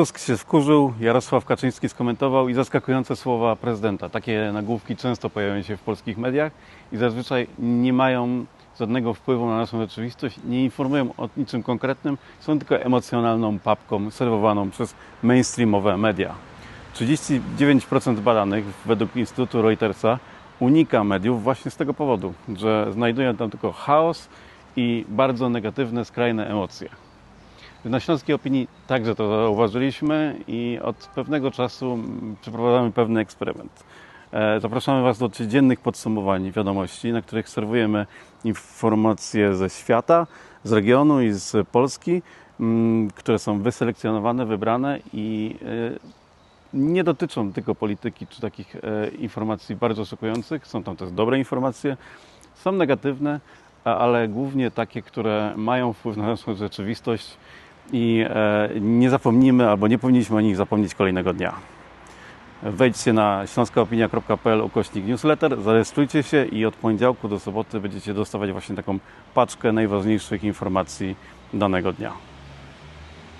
Tusk się wkurzył, Jarosław Kaczyński skomentował i zaskakujące słowa prezydenta. Takie nagłówki często pojawiają się w polskich mediach i zazwyczaj nie mają żadnego wpływu na naszą rzeczywistość, nie informują o niczym konkretnym, są tylko emocjonalną papką serwowaną przez mainstreamowe media. 39% badanych według Instytutu Reutersa unika mediów właśnie z tego powodu, że znajdują tam tylko chaos i bardzo negatywne, skrajne emocje. Na Śląskiej Opinii także to zauważyliśmy i od pewnego czasu przeprowadzamy pewny eksperyment. E, Zapraszamy Was do codziennych podsumowań wiadomości, na których serwujemy informacje ze świata, z regionu i z Polski, mm, które są wyselekcjonowane, wybrane i e, nie dotyczą tylko polityki czy takich e, informacji bardzo szokujących. Są tam też dobre informacje, są negatywne, ale głównie takie, które mają wpływ na naszą rzeczywistość i e, nie zapomnimy albo nie powinniśmy o nich zapomnieć kolejnego dnia. Wejdźcie na śląskaopinia.pl ukośnik newsletter, zarejestrujcie się i od poniedziałku do soboty będziecie dostawać właśnie taką paczkę najważniejszych informacji danego dnia.